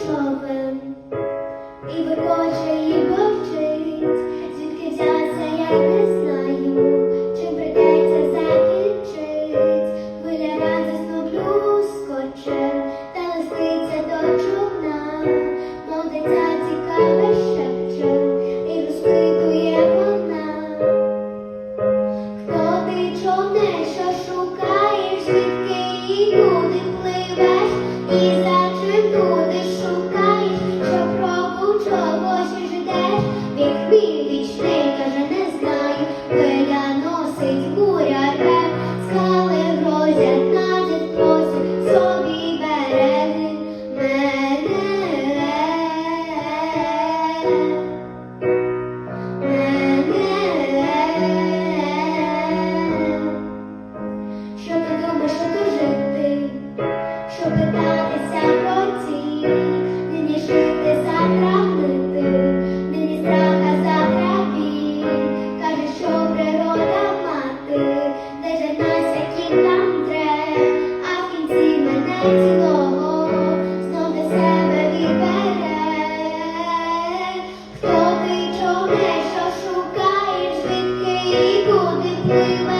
of Головне, що шукаєш, звідки і куди пливе.